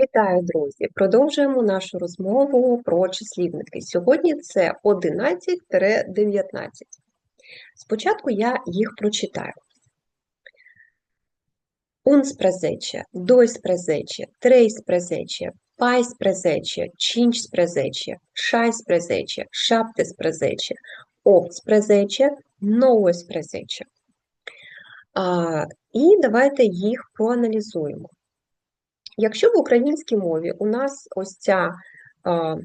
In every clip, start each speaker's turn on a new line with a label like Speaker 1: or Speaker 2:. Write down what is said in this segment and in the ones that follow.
Speaker 1: Вітаю, друзі! Продовжуємо нашу розмову про числівники. Сьогодні це 11-19. Спочатку я їх прочитаю. Presece, dois presece, três presece, pais presece, cinci presece, шais presece, șaptes presece, opt presece, nouăs presece. А, І давайте їх проаналізуємо. Якщо в українській мові у нас ось ця а,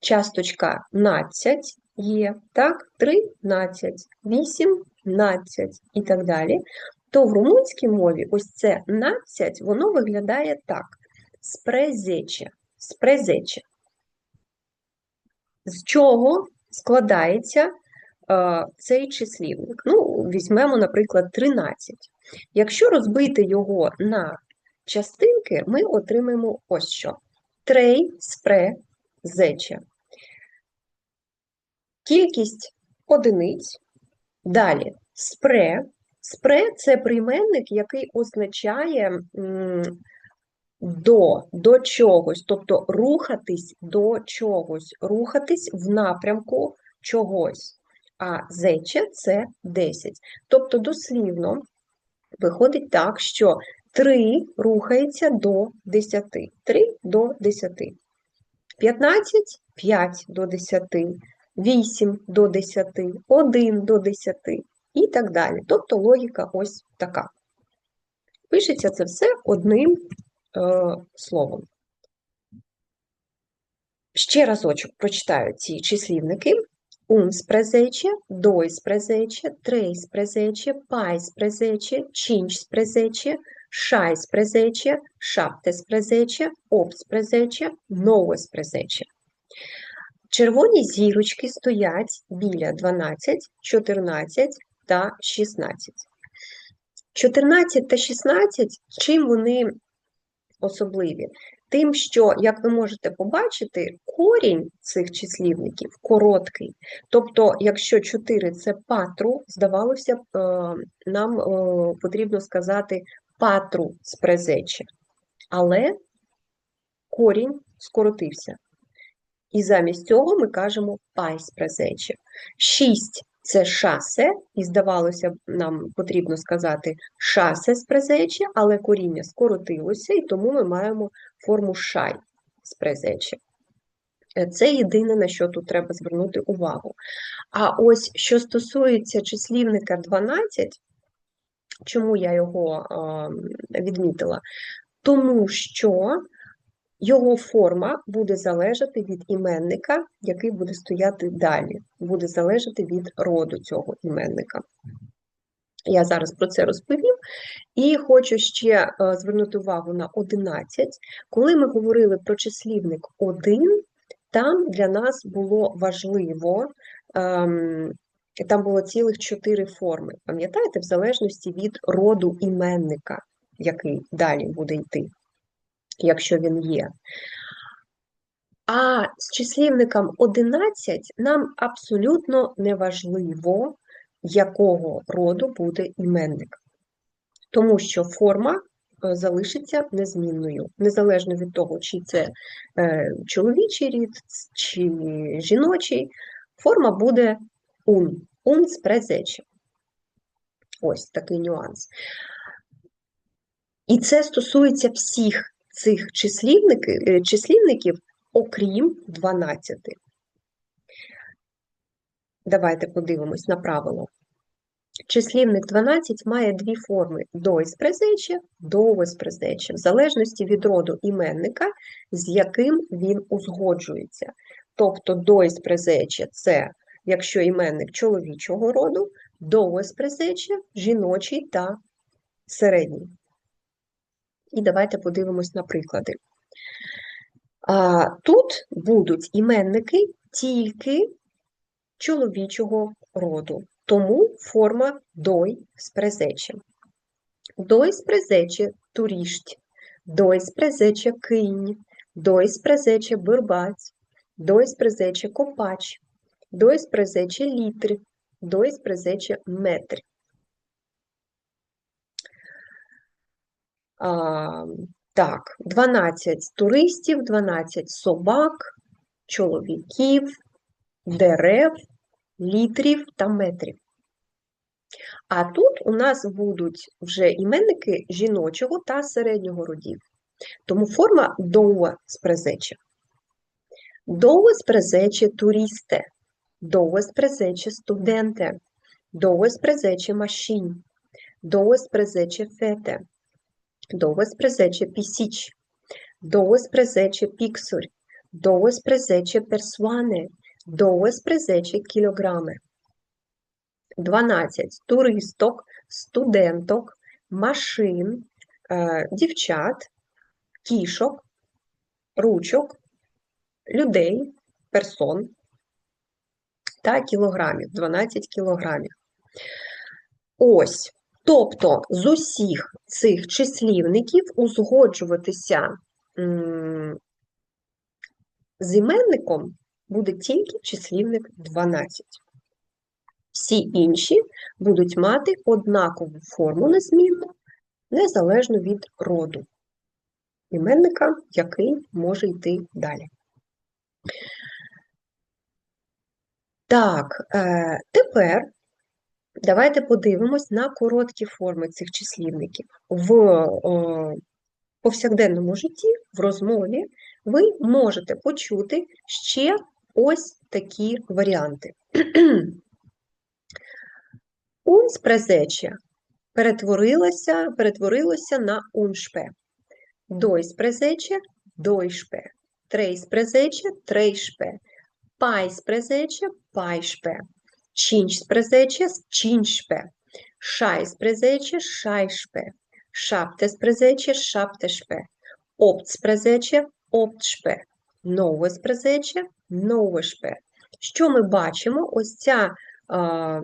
Speaker 1: часточка 12 є, так, 13, 18 і так далі, то в румунській мові ось це 12, воно виглядає так: спрезече, спрезече. З чого складається а, цей числівник? Ну, візьмемо, наприклад, 13. Якщо розбити його на частинки ми отримаємо ось що. Трей, спре, зече. Кількість одиниць. Далі спре. Спре це прийменник, який означає до, до чогось, тобто рухатись до чогось, рухатись в напрямку чогось. А зече це 10. Тобто, дослівно виходить так, що 3 рухається до 10. 3 до 10. 15 5 до 10, 8 до 10, 1 до 10 і так далі. Тобто логіка ось така. Пишеться це все одним е, словом. Ще разочок прочитаю ці числівники. uns presece, dois presece, três presece, pais presece, cinci presece, шайс презече, шаптес презече, опс презече, новес презече. Червоні зірочки стоять біля 12, 14 та 16. 14 та 16, чим вони особливі? Тим, що, як ви можете побачити, корінь цих числівників короткий. Тобто, якщо 4 це патру, здавалося б, е, нам е, потрібно сказати патру з презече. Але корінь скоротився. І замість цього ми кажемо пай з презече. Шість це шасе, і здавалося б, нам потрібно сказати шасе з презече, але коріння скоротилося, і тому ми маємо форму шай з презече. Це єдине, на що тут треба звернути увагу. А ось що стосується числівника 12, Чому я його відмітила? Тому що його форма буде залежати від іменника, який буде стояти далі, буде залежати від роду цього іменника. Я зараз про це розповім. І хочу ще звернути увагу на 11. Коли ми говорили про числівник 1, там для нас було важливо ем, і там було цілих чотири форми. Пам'ятаєте, в залежності від роду іменника, який далі буде йти, якщо він є. А з числівником 11 нам абсолютно не важливо, якого роду буде іменник. Тому що форма е, залишиться незмінною, незалежно від того, чи це е, чоловічий рід, чи жіночий, форма буде un, un спрезече. Ось такий нюанс. І це стосується всіх цих числівників, е, числівників окрім 12. Давайте подивимось на правило. Числівник 12 має дві форми довес презече, в залежності від роду іменника, з яким він узгоджується. Тобто презече це якщо іменник чоловічого роду, довгоспрезече, жіночий та середній. І давайте подивимось на приклади. А, Тут будуть іменники тільки чоловічого роду, тому форма дой з презече дой з презече кинь, дой презече бурбаць, дой презече копач, 2 presece litri, 2 presece metri. А, Так, 12 туристів, 12 собак, чоловіків, дерев, літрів та метрів. А тут у нас будуть вже іменники жіночого та середнього родів. Тому форма довго спрезече. Довго спрезече туристе, довго спрезече студенте, довго спрезече машин, довго спрезече фете, довго спрезече пісіч, довго спрезече піксурь, довго спрезече персуане, довго спрезече кілограми. 12 туристок, студенток, машин, е, дівчат, кішок, ручок, людей, персон та кілограмів, 12 кілограмів. Ось, тобто з усіх цих числівників узгоджуватися з іменником буде тільки числівник 12. Всі інші будуть мати однакову форму незмінну, незалежно від роду іменника, який може йти далі. Так, е, тепер давайте подивимось на короткі форми цих числівників. В повсякденному житті, в розмові, ви можете почути ще ось такі варіанти. Унс перетворилося, перетворилося на уншпе. Дойс презече дойшпе. Трейс презече трейшпе. Пайс презече Шайс презече шайшпе. Шаптес презече шаптешпе. Опц презече оптшпе. Новес презече новешпе. Що ми бачимо? Ось ця а,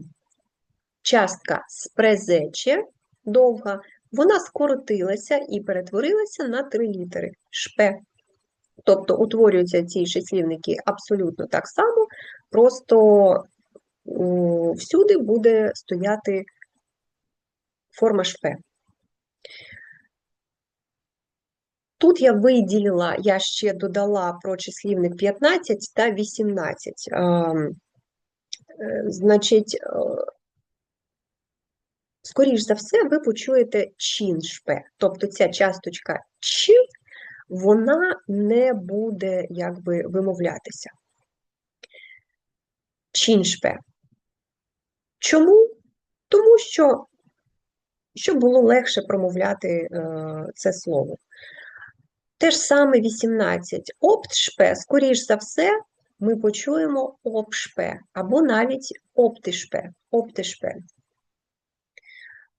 Speaker 1: частка спрезече довга, вона скоротилася і перетворилася на три літери шпе. Тобто утворюються ці числівники абсолютно так само, просто всюди буде стояти форма шпе. Тут я виділила, я ще додала про числівник 15 та 18. Ем, е, значить, е, скоріш за все, ви почуєте чиншпе, тобто ця часточка ч, вона не буде якби вимовлятися. Чиншпе. Чому? Тому що, щоб було легше промовляти е, це слово. Те ж саме 18. Оптшпе, скоріш за все, ми почуємо опшпе або навіть оптишпе. оптишпе.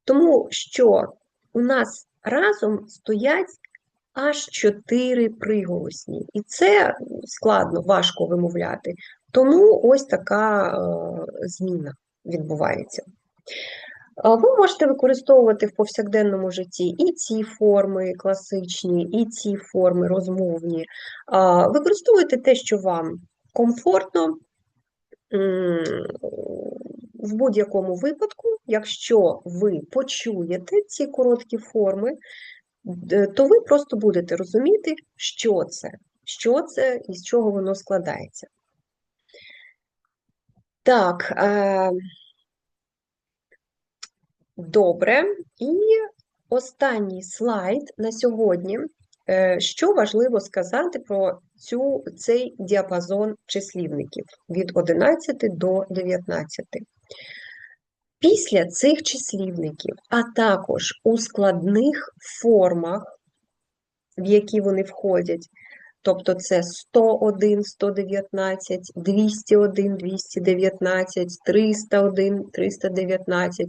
Speaker 1: Тому що у нас разом стоять аж чотири приголосні, і це складно, важко вимовляти. Тому ось така е, зміна відбувається. Ви можете використовувати в повсякденному житті і ці форми класичні, і ці форми розмовні. Використовуйте те, що вам комфортно. В будь-якому випадку, якщо ви почуєте ці короткі форми, то ви просто будете розуміти, що це, що це і з чого воно складається. Так. Е, Добре. І останній слайд на сьогодні. Е, що важливо сказати про цю, цей діапазон числівників від 11 до 19? Після цих числівників, а також у складних формах, в які вони входять, тобто це 101, 119, 201, 219, 301, 319,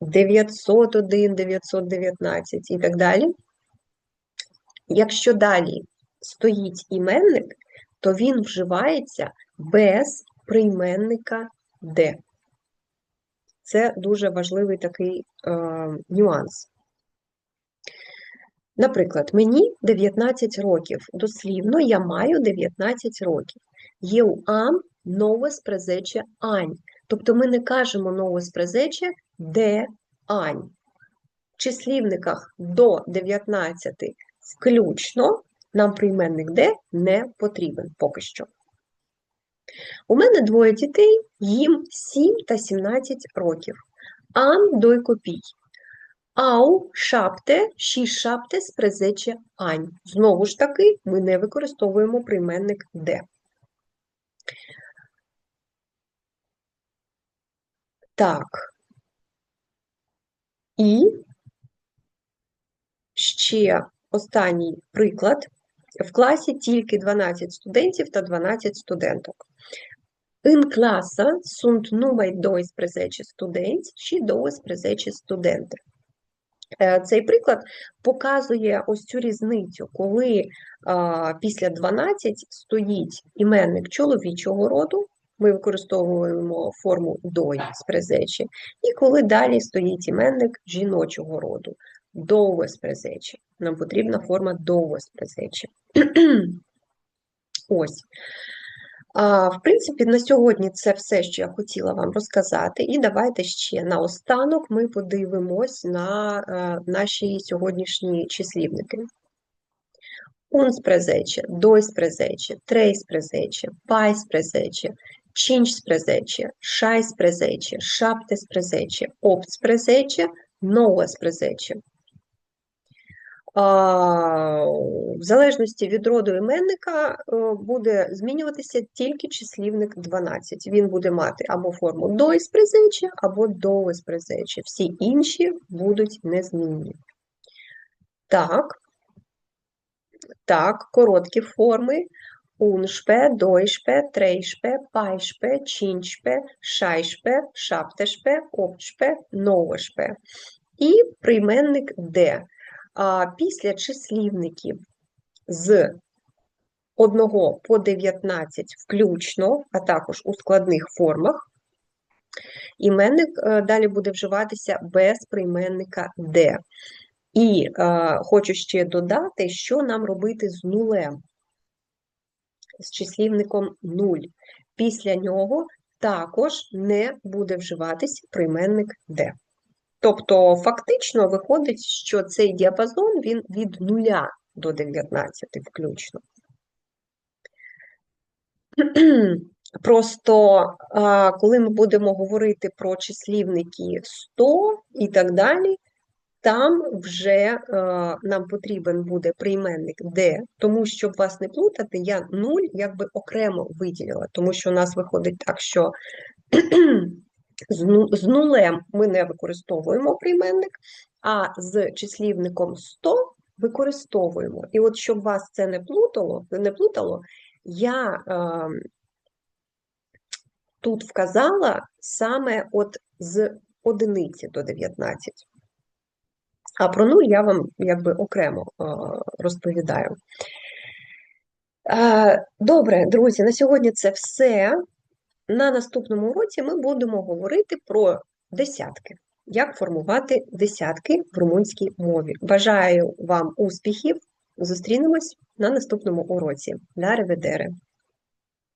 Speaker 1: 901, 919 і так далі. Якщо далі стоїть іменник, то він вживається без прийменника де. Це дуже важливий такий е, нюанс. Наприклад, мені 19 років. Дослівно, я маю 19 років. Є у ам нове спрезече ань. Тобто ми не кажемо нове спрезече де ань. В числівниках до 19 включно, нам прийменник де не потрібен поки що. У мене двоє дітей, їм 7 та 17 років. Ан дойкопій. Ау шапте, ші шапте спрезече ань. Знову ж таки, ми не використовуємо прийменник де. Так. І ще останній приклад. В класі тільки 12 студентів та 12 студенток. In класа sunt numai 2 презечі студенти, чи 2 презечі студенти. Е, Цей приклад показує ось цю різницю, коли а, після 12 стоїть іменник чоловічого роду, ми використовуємо форму дой з презечі, і коли далі стоїть іменник жіночого роду, довго з презечі. Нам потрібна форма довго з презечі. Ось. В принципі, на сьогодні це все, що я хотіла вам розказати. І давайте ще наостанок ми подивимось на е, наші сьогоднішні числівники. Дойс презече, трейс презече, пайс презече, чинч презече, шайс презече, шаптес презече, опц презече, ноуес презече. В залежності від роду іменника е, буде змінюватися тільки числівник 12. Він буде мати або форму до із або до із. Всі інші будуть незмінні. Так, так, короткі форми. Уншпе, дойшпе, трейшпе, пайшпе, чиншпе, шайшпе, шаптешпе, опчпе, новошпе. І прийменник де після числівників з 1 по 19 включно, а також у складних формах, іменник е, далі буде вживатися без прийменника де. І е, хочу ще додати, що нам робити з нулем, з числівником 0. Після нього також не буде вживатись прийменник де. Тобто, фактично виходить, що цей діапазон він від 0 до 19 включно. Просто коли ми будемо говорити про числівники 100 і так далі, там вже нам потрібен буде прийменник де, тому щоб вас не плутати, я 0 якби окремо виділила, тому що у нас виходить так, що з нулем ми не використовуємо прийменник, а з числівником 100 використовуємо. І от щоб вас це не плутало, не плутало я е, тут вказала саме от з одиниці до 19. А про нуль я вам якби окремо е, розповідаю. Е, добре, друзі, на сьогодні це все. На наступному уроці ми будемо говорити про десятки, як формувати десятки в румунській мові. Бажаю вам успіхів! Зустрінемось на наступному уроці. Дари ведери!